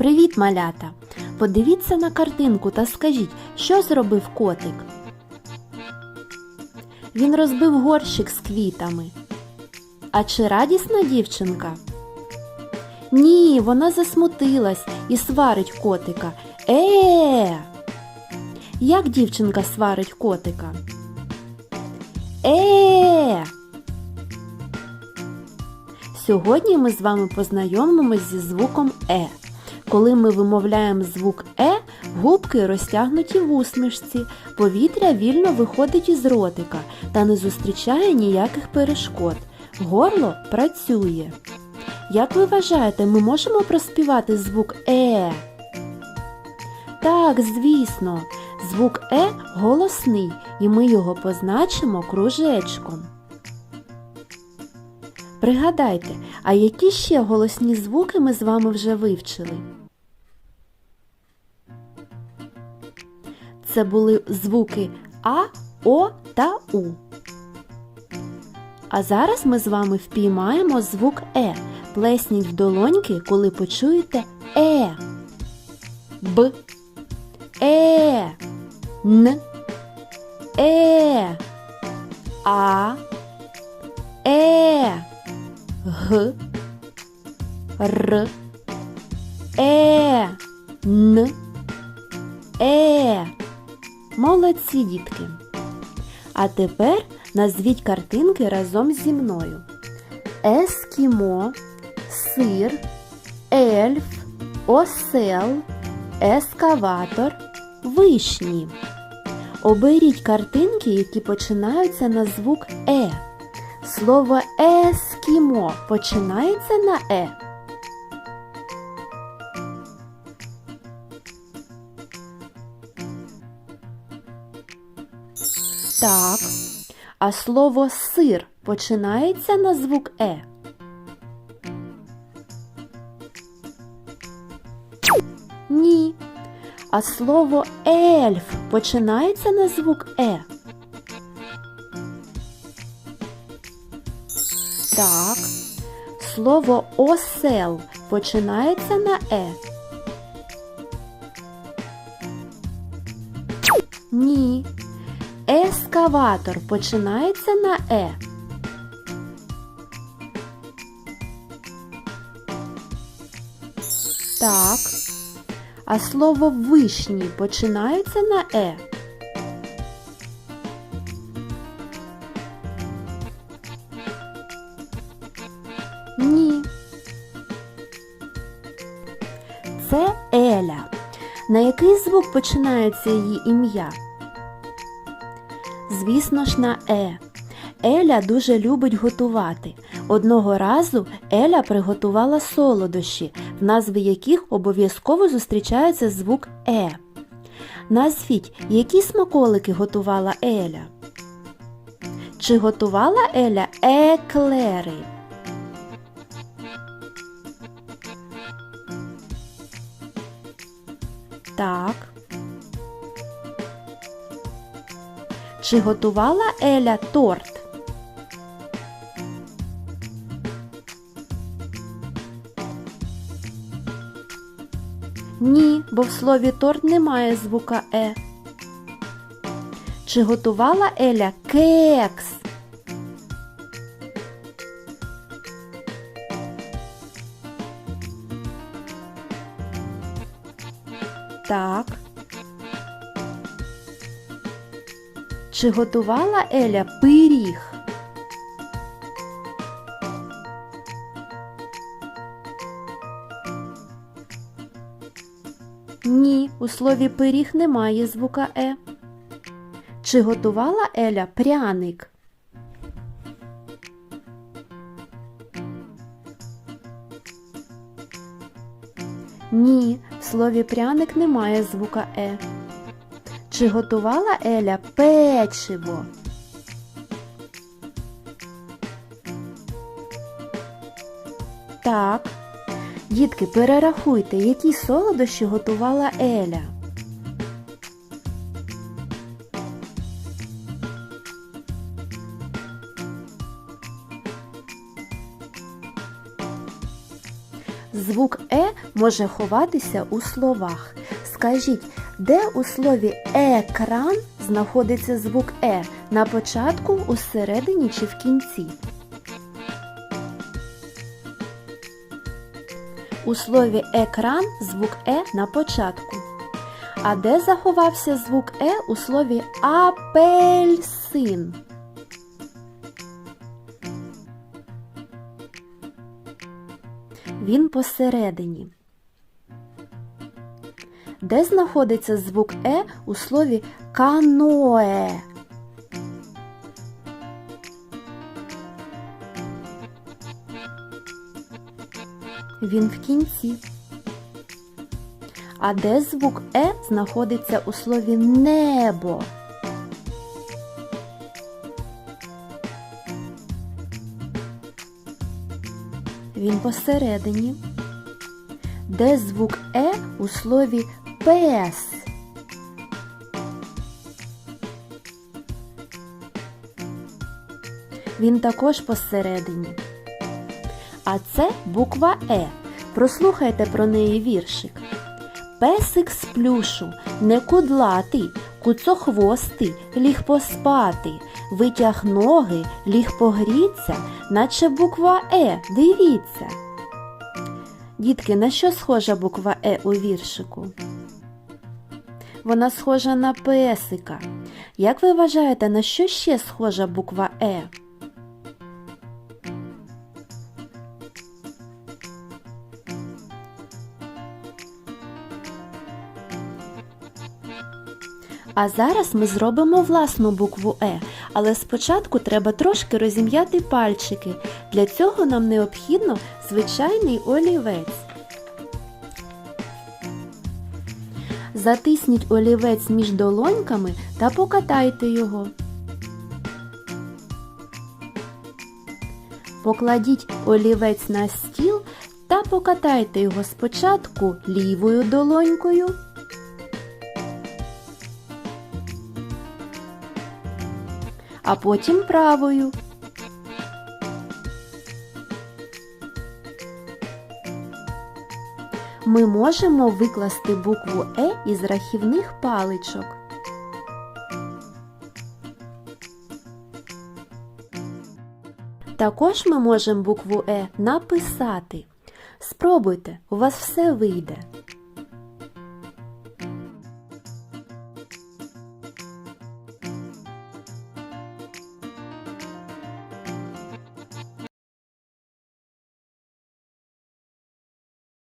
Привіт, малята! Подивіться на картинку та скажіть, що зробив котик? Він розбив горщик з квітами. А чи радісна дівчинка? Ні, вона засмутилась і сварить котика. Е. Як дівчинка сварить котика? Е. Сьогодні ми з вами познайомимось зі звуком Е. Коли ми вимовляємо звук Е, губки розтягнуті в усмішці, повітря вільно виходить із ротика та не зустрічає ніяких перешкод. Горло працює. Як ви вважаєте, ми можемо проспівати звук Е? Так, звісно, звук Е голосний, і ми його позначимо кружечком. Пригадайте, а які ще голосні звуки ми з вами вже вивчили? Це були звуки А, О та У. А зараз ми з вами впіймаємо звук Е. Плесніть в долоньки, коли почуєте Е. Б. Е. Н. Е. А. Е. Г. Р. Е. Н. Е. Молодці, дітки. А тепер назвіть картинки разом зі мною. Ескімо, сир, ельф, осел, ескаватор, вишні. Оберіть картинки, які починаються на звук Е. Слово ескімо починається на Е. Так. А слово сир починається на звук Е. Ні. А слово ельф починається на звук Е. Так. Слово осел починається на Е. Ескаватор починається на Е. Так. А слово вишні починається на Е. Ні. Це Еля. На який звук починається її ім'я? Звісно ж, на Е. Еля дуже любить готувати. Одного разу Еля приготувала солодощі, в назві яких обов'язково зустрічається звук Е. Назвіть, які смаколики готувала Еля? Чи готувала Еля еклери? Так. Чи готувала Еля торт? Ні, бо в слові торт немає звука Е. Чи готувала Еля кекс? Так. Чи готувала Еля пиріг? Ні, у слові пиріг немає звука Е. Чи готувала Еля пряник? Ні, в слові пряник немає звука Е. Чи готувала Еля печиво? Так. Дітки, перерахуйте, які солодощі готувала Еля. Звук Е може ховатися у словах. Скажіть, де у слові екран знаходиться звук Е? На початку, усередині чи в кінці? У слові екран звук Е на початку. А де заховався звук Е у слові апельсин? Він посередині. Де знаходиться звук Е у слові каноe? Він в кінці. А де звук Е знаходиться у слові небо? Він посередині. Де звук Е у слові пес? Він також посередині. А це буква Е. Прослухайте про неї віршик. Песик з плюшу, не кудлатий, куцохвостий, ліг поспати, витяг ноги, ліг погріться, наче буква Е, дивіться. Дітки, на що схожа буква Е у віршику? Вона схожа на песика. Як ви вважаєте, на що ще схожа буква Е? А зараз ми зробимо власну букву Е, але спочатку треба трошки розім'яти пальчики. Для цього нам необхідно звичайний олівець. Затисніть олівець між долоньками та покатайте його. Покладіть олівець на стіл та покатайте його спочатку лівою долонькою. а потім правою. Ми можемо викласти букву Е із рахівних паличок. Також ми можемо букву Е написати. Спробуйте, у вас все вийде.